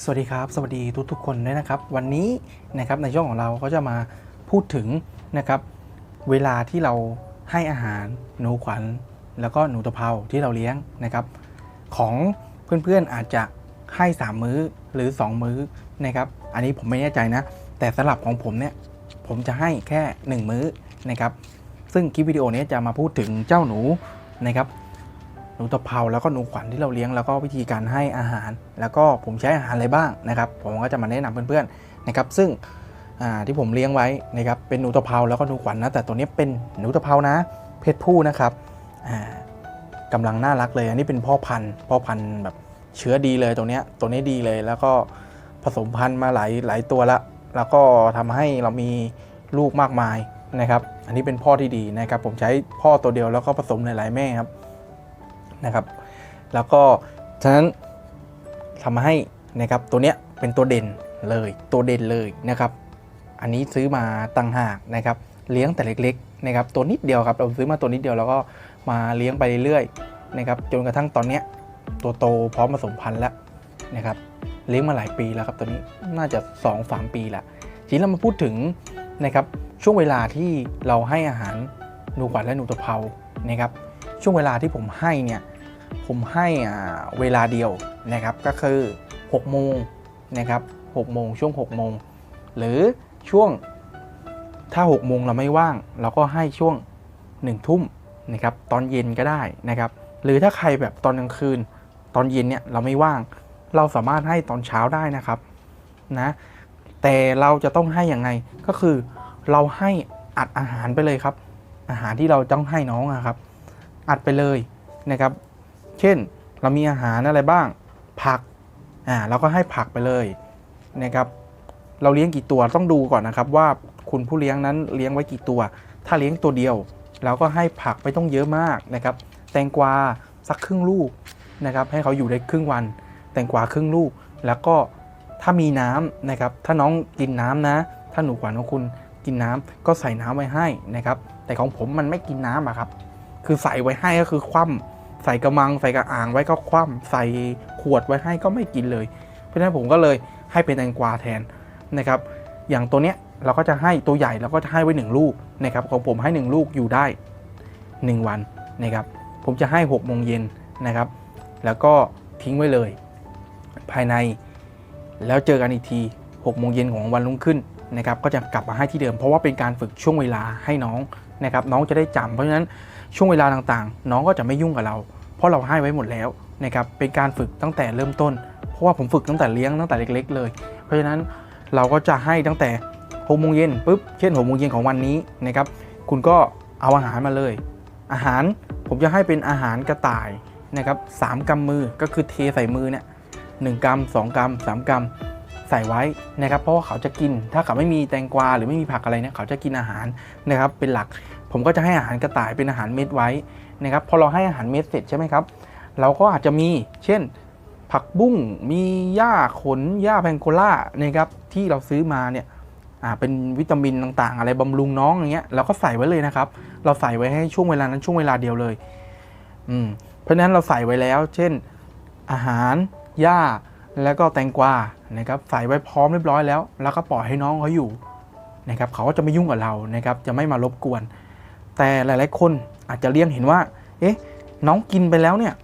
สวัสดีครับ สวัสดีทุกทุกๆคนด้วยนะครับ วันนี้นะครับในช่องของเราก็จะมาพูดถึงนะครับ เวลาที่เราให้อาหารหนูขวัญ แล้วก็หนูตะเภาที่เราเลี้ยงนะครับ ของเพื่อนๆอาจจะให้ 3 มื้อหรือ 2 มื้อนะครับ อันนี้ผมไม่แน่ใจนะ แต่สำหรับของผมเนี่ยผมจะให้แค่ 1 มื้อนะครับ ซึ่งคลิปวิดีโอนี้จะมาพูดถึงเจ้าหนูนะครับ หนูตะเภาแล้วก็หนูขวัญที่เราเลี้ยงแล้วก็วิธีการให้อาหาร แล้วก็ผมใช้อาหารอะไรบ้างนะครับ ผมก็จะมาแนะนำเพื่อนๆนะครับ ซึ่งที่ผมเลี้ยงไว้นะครับเป็นหนูตะเภาแล้วก็หนูขวัญนะแต่ตัวนี้เป็นหนูตะเภานะเพศผู้นะครับอ่ากำลังน่ารักเลยอันนี้เป็นพ่อพันธุ์พ่อพันธุ์แบบเชื้อดีเลยตัวเนี้ยตัวนี้ดีเลยแล้วก็ผสมพันธุ์มาหลายหลายตัวละ แล้วก็ทำให้เรามีลูกมากมายนะครับ อันนี้เป็นพ่อที่ดีนะครับ ผมใช้พ่อตัวเดียวแล้วก็ผสมหลายๆแม่ครับ นะครับ แล้วก็ฉะนั้นทำให้นะครับตัวเนี้ยเป็นตัวเด่นเลยตัวเด่นเลยนะครับ อันนี้ซื้อมาตั้งหากนะครับ เลี้ยงแต่เล็กๆนะครับตัวนิดเดียวครับเราซื้อมาตัวนิดเดียวแล้วก็มาเลี้ยงไปเรื่อยๆนะครับจนกระทั่งตอนเนี้ยตัวโตพร้อมผสมพันธุ์แล้วนะครับเลี้ยงมาหลายปีแล้วครับตัวนี้น่าจะ2อสปีละทีนี้เรามาพูดถึงนะครับช่วงเวลาที่เราให้อาหารหนูขวัญและหนูตะเภานะครับช่วงเวลาที่ผมให้เนี่ย ผมให้เวลาเดียวนะครับก็คือ 6 โมงนะครับ6โมงช่วง 6 โมง หรือช่วงถ้า 6 โมงเราไม่ว่าง เราก็ให้ช่วง 1 ทุ่มนะครับตอนเย็นก็ได้นะครับ หรือถ้าใครแบบตอนกลางคืน ตอนเย็นเนี่ยเราไม่ว่าง เราสามารถให้ตอนเช้าได้นะครับนะแต่เราจะต้องให้อย่างไงก็คือเราให้อัดอาหารไปเลยครับ อาหารที่เราต้องให้น้องอะครับ อัดไปเลยนะครับ เช่น เรามีอาหารอะไรบ้าง ผักอ่าเราก็ให้ผักไปเลยนะครับ เราเลี้ยงกี่ตัวต้องดูก่อนนะครับ ว่าคุณผู้เลี้ยงนั้นเลี้ยงไว้กี่ตัว ถ้าเลี้ยงตัวเดียว เราก็ให้ผักไม่ต้องเยอะมากนะครับ แตงกวาสักครึ่งลูกนะครับ ให้เขาอยู่ได้ครึ่งวัน แตงกวาครึ่งลูก แล้วก็ถ้ามีน้ำนะครับ ถ้าน้องกินน้ำนะ ถ้าหนูขวัญของคุณกินน้ำก็ใส่น้ำไว้ให้นะครับ แต่ของผมมันไม่กินน้ำอะครับ คือใส่ไว้ให้ก็คือคว่ำ ใส่กระมังใส่กระอ่างไว้ก็คว่ำใส่ขวดไว้ให้ก็ไม่กินเลย เพราะฉะนั้นผมก็เลยให้เป็นแตงกวาแทนนะครับ อย่างตัวเนี้ยเราก็จะให้ตัวใหญ่เราก็จะให้ไว้ 1 ลูกนะครับของผมให้ 1 ลูกอยู่ได้ 1 วันนะครับ ผมจะให้6โมงเย็นนะครับ แล้วก็ทิ้งไว้เลย ภายในแล้วเจอกันอีกที6โมงเย็นของวันรุ่งขึ้นนะครับ ก็จะกลับมาให้ที่เดิม เพราะว่าเป็นการฝึกช่วงเวลาให้น้องนะครับ น้องจะได้จำเพราะฉะนั้น ช่วงเวลาต่างๆ น้องก็จะไม่ยุ่งกับเรา เพราะเราให้ไว้หมดแล้วนะครับเป็นการฝึกตั้งแต่เริ่มต้น เพราะว่าผมฝึกตั้งแต่เลี้ยงตั้งแต่เล็ก ๆ เลย เพราะฉะนั้นเราก็จะให้ตั้งแต่6โมงเย็นปุ๊บเช่น6โมงเย็นของวันนี้นะครับคุณก็เอาอาหารมาเลย อาหารผมจะให้เป็นอาหารกระต่ายนะครับสามกำมือก็คือเทใส่มือเนี่ยหนึ่งกำสองกำสามกำใส่ไว้นะครับเพราะว่าเขาจะกินถ้าเขาไม่มีแตงกวาหรือไม่มีผักอะไรเนี่ยเขาจะกินอาหารนะครับเป็นหลัก ผมก็จะให้อาหารกระต่ายเป็นอาหารเม็ดไว้นะครับพอเราให้อาหารเม็ดเสร็จใช่ไหมครับ เราก็อาจจะมีเช่น ผักบุ้งมีหญ้าขนหญ้าแพงโกล่านะครับที่เราซื้อมาเนี่ยเป็นวิตามินต่างๆ อะไรบำรุงน้องอย่างเงี้ยเราก็ใส่ไว้เลยนะครับ เราใส่ไว้ให้ช่วงเวลานั้นช่วงเวลาเดียวเลยอืมเพราะฉะนั้นเราใส่ไว้แล้ว เช่น อาหารหญ้าแล้วก็แตงกวานะครับใส่ไว้พร้อมเรียบร้อยแล้ว แล้วก็ปล่อยให้น้องเขาอยู่นะครับเขาก็จะไม่ยุ่งกับเรานะครับจะไม่มารบกวน แต่หลาย ๆ คนอาจจะเลี้ยงเห็นว่า เอ๊ะ น้องกินไปแล้วเนี่ย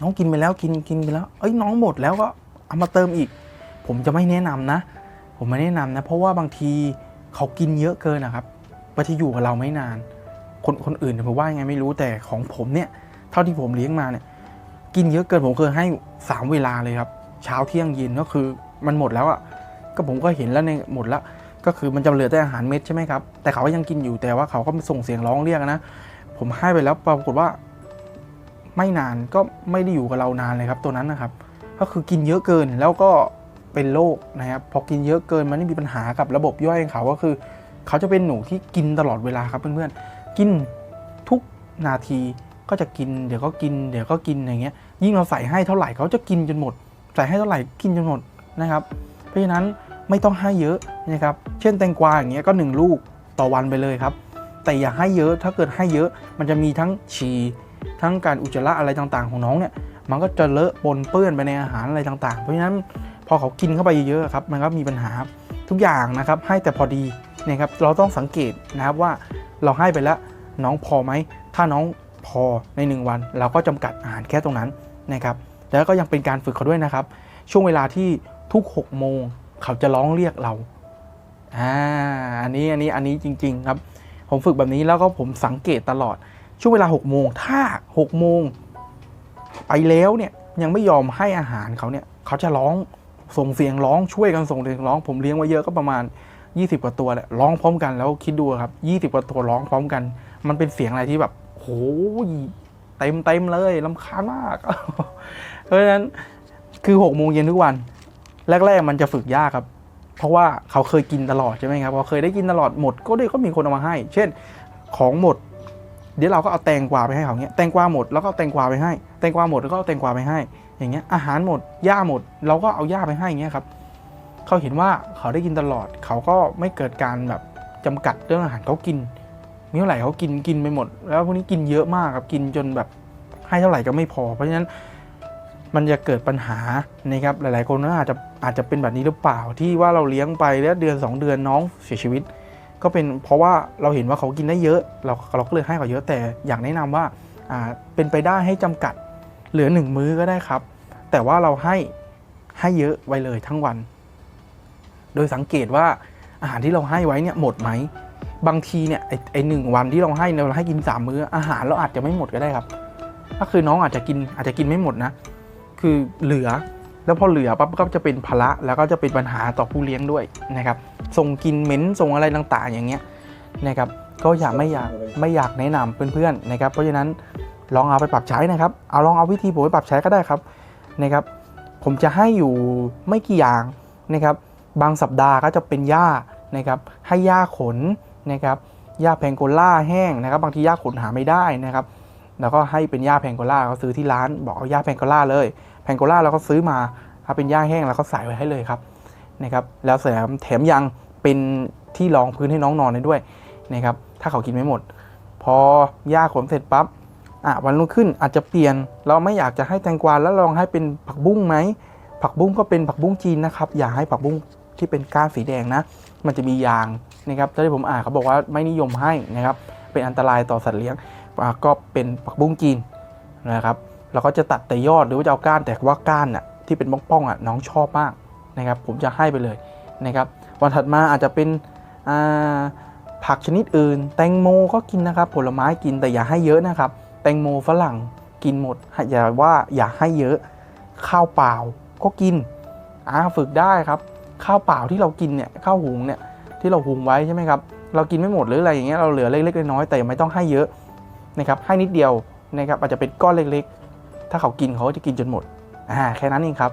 น้องกินไปแล้วกินกินไปแล้ว เอ้ยน้องหมดแล้วก็เอามาเติมอีก ผมจะไม่แนะนำนะ ผมไม่แนะนำนะ เพราะว่าบางทีเขากินเยอะเกินนะครับบางทีอยู่กับเราไม่นาน คนคนอื่นผมว่ายังไงไม่รู้แต่ของผมเนี่ย เท่าที่ผมเลี้ยงมาเนี่ย กินเยอะเกินผมเคยให้สามเวลาเลยครับ เช้าเที่ยงเย็นก็คือมันหมดแล้วอะ่ะก็ผมก็เห็นแล้วในหมดแล้ว ก็คือมันจะเหลือแต่อาหารเม็ดใช่ไหมครับ แต่เขาก็ยังกินอยู่แต่ว่าเขาก็ส่งเสียงร้องเรียกนะ ผมให้ไปแล้วปรากฏว่า ไม่นานก็ไม่ได้อยู่กับเรานานเลยครับ ตัวนั้นนะครับ ก็คือกินเยอะเกินแล้วก็เป็นโรคนะครับพอกินเยอะเกินมันไม่มีปัญหากับระบบย่อยของเขาก็คือ เขาจะเป็นหนูที่กินตลอดเวลาครับเพื่อนๆกินทุกนาทีก็จะกินเดี๋ยวก็กินเดี๋ยวก็กินอย่างเงี้ยยิ่งเราใส่ให้เท่าไหร่เขาจะกินจนหมด ใส่ให้เท่าไหร่กินจนหมดนะครับ เพราะฉะนั้น ไม่ต้องให้เยอะนะครับ เช่นแตงกวาอย่างเงี้ยก็หนึ่งลูกต่อวันไปเลยครับ แต่อย่าให้เยอะ ถ้าเกิดให้เยอะ มันจะมีทั้งฉี่ ทั้งการอุจจาระอะไรต่างๆ ของน้องเนี่ย มันก็จะเลอะปนเปื้อนไปในอาหารอะไรต่างๆ เพราะฉะนั้นพอเขากินเข้าไปเยอะๆครับ มันก็มีปัญหาทุกอย่างนะครับ ให้แต่พอดีนะครับ เราต้องสังเกตนะครับว่าเราให้ไปแล้วน้องพอไหม ถ้าน้องพอใน 1 วัน เราก็จำกัดอาหารแค่ตรงนั้นนะครับ แล้วก็ยังเป็นการฝึกเขาด้วยนะครับ ช่วงเวลาที่ทุก 6 โมง เขาจะร้องเรียกเราอ่าอันนี้อันนี้อันนี้จริง ๆ ครับ ผมฝึกแบบนี้แล้วก็ผมสังเกตตลอด ช่วงเวลา6โมงถ้า6โมงไปแล้วเนี่ยยังไม่ยอมให้อาหารเขาเนี่ยเขาจะร้องส่งเสียงร้องช่วยกันส่งเสียงร้อง ผมเลี้ยงไว้เยอะก็ประมาณ 20 กว่าตัวแหละร้องพร้อมกันแล้วคิดดูครับ20 กว่าตัวร้องพร้อมกัน มันเป็นเสียงอะไรที่แบบโหเต็มเต็มเลยลำคาญมากเพราะฉะนั้นคือ6โมงเย็นทุกวัน แรกๆมันจะฝึกยากครับ เพราะว่าเขาเคยกินตลอดใช่ไหมครับเขาเคยได้กินตลอดหมดก็ได้ก็มีคนเอามาให้ เช่นของหมด เดี๋ยวเราก็เอาแตงกวาไปให้เขาเนี้ยแตงกวาหมดแล้วก็แตงกวาไปให้ แตงกวาหมดแล้วก็เอาแตงกวาไปให้ อย่างเงี้ยอาหารหมดหญ้าหมด เราก็เอาหญ้าไปให้เงี้ยครับเขาเห็นว่าเขาได้กินตลอด เขาก็ไม่เกิดการแบบจำกัดเรื่องอาหารเขากินมีเท่าไหร่เขากินกินไปหมด แล้วพวกนี้กินเยอะมากครับกินจนแบบให้เท่าไหร่ก็ไม่พอ เพราะฉะนั้น มันจะเกิดปัญหานะครับหลาย ๆ คนก็อาจจะอาจจะเป็นแบบนี้หรือเปล่าที่ว่าเราเลี้ยงไปแล้วเดือน 2 เดือนน้องเสียชีวิต ก็เป็นเพราะว่าเราเห็นว่าเขากินได้เยอะ เราเราก็เลยให้เขาเยอะแต่อยากแนะนำว่าอ่าเป็นไปได้ให้จำกัดเหลือหนึ่งมื้อก็ได้ครับ แต่ว่าเราให้ให้เยอะไว้เลยทั้งวัน โดยสังเกตว่าอาหารที่เราให้ไว้เนี่ยหมดไหมบางทีเนี่ยไอหนึ่งวันที่เราให้เนี่ยเราให้กินสามมื้ออาหารเราอาจจะไม่หมดก็ได้ครับ ก็คือน้องอาจจะกินอาจจะกินไม่หมดนะ คือเหลือ แล้วพอเหลือปั๊บก็จะเป็นภาระแล้วก็จะเป็นปัญหาต่อผู้เลี้ยงด้วยนะครับส่งกินเหม็นส่งอะไรต่างๆ อย่างเงี้ยนะครับก็อยากไม่อยากไม่อยากแนะนำเพื่อนๆนะครับ เพราะฉะนั้นลองเอาไปปรับใช้นะครับเอาลองเอาวิธีผมไปปรับใช้ก็ได้ครับนะครับผมจะให้อยู่ไม่กี่อย่างนะครับ บางสัปดาห์ก็จะเป็นหญ้านะครับ ให้หญ้าขนนะครับหญ้าแพงโกล่าแห้งนะครับ บางทีหญ้าขนหาไม่ได้นะครับ แล้วก็ให้เป็นหญ้าแพงโกล่าเขาซื้อที่ร้าน บอกเอาหญ้าแพงโกล่าเลย แพงโกล่าเราก็ซื้อมาถ้าเป็นหญ้าแห้งเราก็ใส่ไว้ให้เลยครับนะครับแล้วแถมแถมยังเป็นที่รองพื้นให้น้องนอนได้ด้วยนะครับถ้าเขากินไม่หมด พอหญ้าขนเสร็จปั๊บอะวันรุ่งขึ้นอาจจะเปลี่ยน เราไม่อยากจะให้แตงกวาแล้วลองให้เป็นผักบุ้งไหมผักบุ้งก็เป็นผักบุ้งจีนนะครับ อย่าให้ผักบุ้งที่เป็นก้านสีแดงนะ มันจะมียางนะครับที่ผมอ่านเขาบอกว่าไม่นิยมให้นะครับ เป็นอันตรายต่อสัตว์เลี้ยงก็เป็นผักบุ้งจีนนะครับ เราก็จะตัดแต่ยอดหรือว่าจะเอาก้านแต่ว่าก้านน่ะที่เป็นป้องๆอะน้องชอบมากนะครับ ผมจะให้ไปเลยนะครับ วันถัดมาอาจจะเป็นผักชนิดอื่น แตงโมก็กินนะครับ ผลไม้กินแต่อย่าให้เยอะนะครับ แตงโมฝรั่งกินหมดอย่าว่าอย่าให้เยอะข้าวเปล่าก็กินอ่าฝึกได้ครับ ข้าวเปล่าที่เรากินเนี่ยข้าวหุงเนี่ยที่เราหุงไว้ใช่ไหมครับเรากินไม่หมดหรืออะไรอย่างเงี้ยเราเหลือเล็กๆน้อยๆแต่ไม่ต้องให้เยอะนะครับให้นิดเดียวนะครับอาจจะเป็นก้อนเล็ก ถ้าเขากินเขาก็จะกินจนหมดอ่าแค่นั้นเองครับ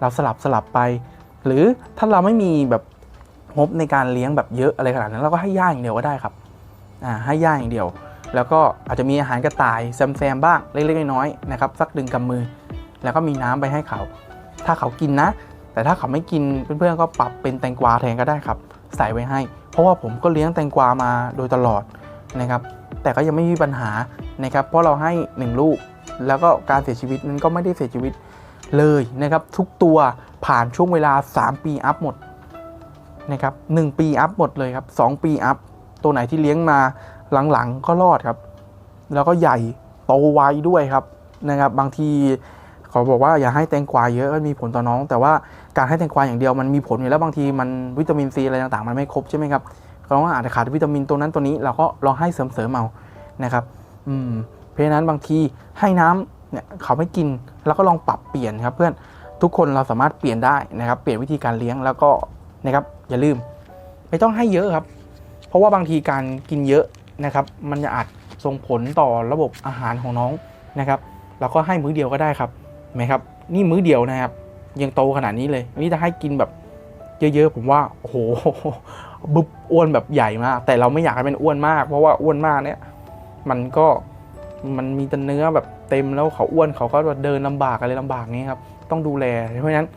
เราสลับสลับไป หรือถ้าเราไม่มีแบบงบในการเลี้ยงแบบเยอะอะไรขนาดนั้นเราก็ให้ย่าอย่างเดียวก็ได้ครับอ่าให้ย่าอย่างเดียว แล้วก็อาจจะมีอาหารกระต่ายแซมๆบ้างเล็กๆน้อยๆนะครับสักดึงกำมือ แล้วก็มีน้ำไปให้เขา ถ้าเขากินนะ แต่ถ้าเขาไม่กินเพื่อนๆก็ปรับเป็นแตงกวาแทนก็ได้ครับ ใส่ไว้ให้ เพราะว่าผมก็เลี้ยงแตงกวามาโดยตลอดนะครับ แต่ก็ยังไม่มีปัญหานะครับ เพราะเราให้ 1 ลูก แล้วก็การเสียชีวิตนั้นก็ไม่ได้เสียชีวิตเลยนะครับทุกตัวผ่านช่วงเวลา 3 ปีอัพหมดนะครับหปีอัพหมดเลยครับ2ปีอัพตัวไหนที่เลี้ยงมาหลังๆก็รอดครับ แล้วก็ใหญ่โตไวด้วยครับนะครับ บางทีเขาบอกว่าอย่าให้แตงกวาเยอะก็มีผลต่อน้อง แต่ว่าการให้แตงกวาอย่างเดียวมันมีผลอยู่แล้วบางทีมันวิตามินซีอะไรต่างๆ มันไม่ครบใช่ไหมครับเราอาจจะขาดวิตามินตัวนั้นตัวนี้เราก็ลองให้เสริมๆเอานะครับ อืม เพราะฉะนั้นบางทีให้น้ำเนี่ยเขาไม่กินเราก็ลองปรับเปลี่ยนครับเพื่อนทุกคนเราสามารถเปลี่ยนได้นะครับ เปลี่ยนวิธีการเลี้ยงแล้วก็นะครับอย่าลืม ไม่ต้องให้เยอะครับ เพราะว่าบางทีการกินเยอะนะครับ มันจะอาจส่งผลต่อระบบอาหารของน้องนะครับเราก็ให้มื้อเดียวก็ได้ครับไหมครับ นี่มื้อเดียวนะครับยังโตขนาดนี้เลยนนี้จะให้กินแบบเยอะๆผมว่าโอ้โหบุบอ้วนแบบใหญ่มาก แต่เราไม่อยากให้เป็นอ้วนมาก เพราะว่าอ้วนมากเนี่ย มันก็ มันมีแต่เนื้อแบบเต็มแล้วเขาอ้วนเขาก็เดินลำบากอะไรลำบากนี้ครับต้องดูแลเพราะฉะนั้น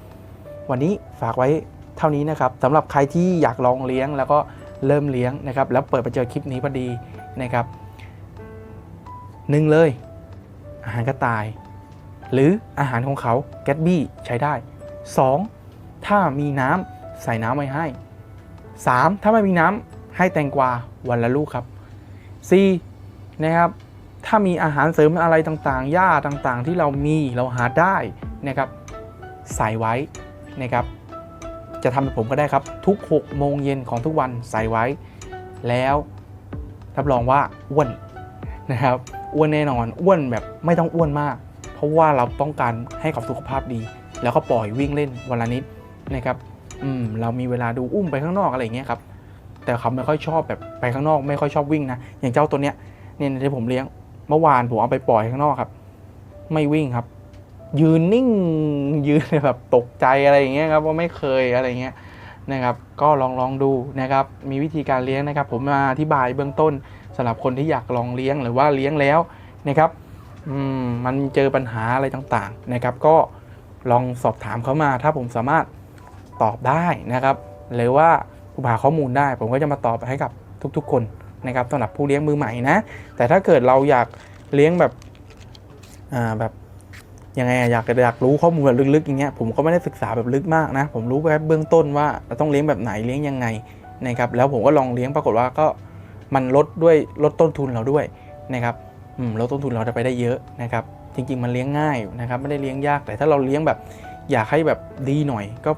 วันนี้ฝากไว้เท่านี้นะครับสำหรับใครที่อยากลองเลี้ยงแล้วก็เริ่มเลี้ยงนะครับแล้วเปิดไปเจอคลิปนี้พอดีนะครับหนึ่งเลย อาหารกระต่าย หรืออาหารของเขาแกตบี้ใช้ได้ 2. ถ้ามีน้ำใส่น้ำไว้ให้ 3. ถ้าไม่มีน้ำให้แตงกวาวันละลูกครับ 4. นะครับ ถ้ามีอาหารเสริมอะไรต่างๆหญ้าต่างๆ ที่เรามีเราหาได้นะครับใส่ไว้นะครับ จะทำแบบผมก็ได้ครับ ทุก 6 โมงเย็นของทุกวันใส่ไว้ แล้วรับรองว่าอ้วนนะครับอ้วนแน่นอนอ้วนแบบไม่ต้องอ้วนมาก เพราะว่าเราต้องการให้กับสุขภาพดี แล้วก็ปล่อยวิ่งเล่นวันละนิดนะครับอืมเรามีเวลาดูอุ้มไปข้างนอกอะไรอย่างเงี้ยครับแต่เขาไม่ค่อยชอบแบบไปข้างนอก ไม่ค่อยชอบวิ่งนะอย่างเจ้าตัวเนี้ยเนี่ยที่ผมเลี้ยง เมื่อวานผมเอาไปปล่อยข้างนอกครับ ไม่วิ่งครับ ยืนนิ่งยืนแบบตกใจอะไรอย่างเงี้ยครับว่าไม่เคยอะไรเงี้ยนะครับ ก็ลองลองดูนะครับ มีวิธีการเลี้ยงนะครับ ผมมาอธิบายเบื้องต้นสำหรับคนที่อยากลองเลี้ยงหรือว่าเลี้ยงแล้วนะครับมมันเจอปัญหาอะไรต่างๆนะครับ ก็ลองสอบถามเขามา ถ้าผมสามารถตอบได้นะครับ หรือว่าผมหาข้อมูลได้ ผมก็จะมาตอบให้กับทุกๆ คน นะครับสำหรับผู้เลี้ยงมือใหม่นะ แต่ถ้าเกิดเราอยากเลี้ยงแบบอ่าแบบยังไงอยากอยากรู้ข้อมูลแบบลึกๆอย่างเงี้ยผมก็ไม่ได้ศึกษาแบบลึกมากนะ ผมรู้แค่เบื้องต้นว่าเราต้องเลี้ยงแบบไหนเลี้ยงยังไงนะครับแล้วผมก็ลองเลี้ยงปรากฏว่าก็มันลดด้วยลดต้นทุนเราด้วยนะครับอืมลดต้นทุนเราจะไปได้เยอะนะครับ จริง ๆ มันเลี้ยงง่ายนะครับ ไม่ได้เลี้ยงยากแต่ถ้าเราเลี้ยงแบบอยากให้แบบดีหน่อย ก็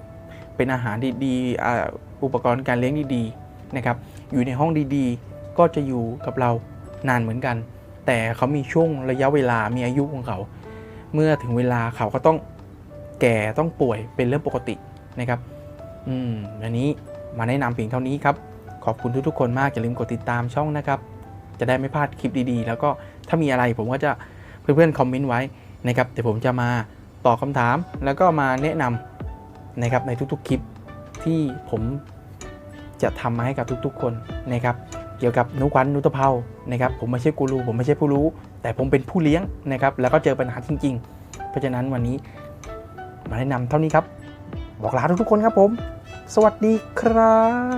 เป็นอาหารดีๆอุปกรณ์การเลี้ยงดีๆนะครับ อยู่ในห้องดีๆ ก็จะอยู่กับเรานานเหมือนกัน แต่เขามีช่วงระยะเวลามีอายุของเขา เมื่อถึงเวลาเขาก็ต้องแก่ต้องป่วยเป็นเรื่องปกตินะครับ อืมอันนี้มาแนะนำเพียงเท่านี้ครับ ขอบคุณทุกๆคนมาก อย่าลืมกดติดตามช่องนะครับ จะได้ไม่พลาดคลิปดีๆ แล้วก็ถ้ามีอะไรผมก็จะเพื่อนๆคอมเมนต์ไว้นะครับเดี๋ยวผมจะมาตอบคำถาม แล้วก็มาแนะนำนะครับในทุกๆคลิปที่ผมจะทำมาให้กับทุกๆคนนะครับ เกี่ยวกับนุกวันนุตะเภานะครับผมไม่ใช่กูรูผมไม่ใช่ผู้รู้ แต่ผมเป็นผู้เลี้ยงนะครับแล้วก็เจอปัญหาจริง ๆ เพราะฉะนั้นวันนี้มาแนะนำเท่านี้ครับ บอกลาทุกๆคนครับผม สวัสดีครับ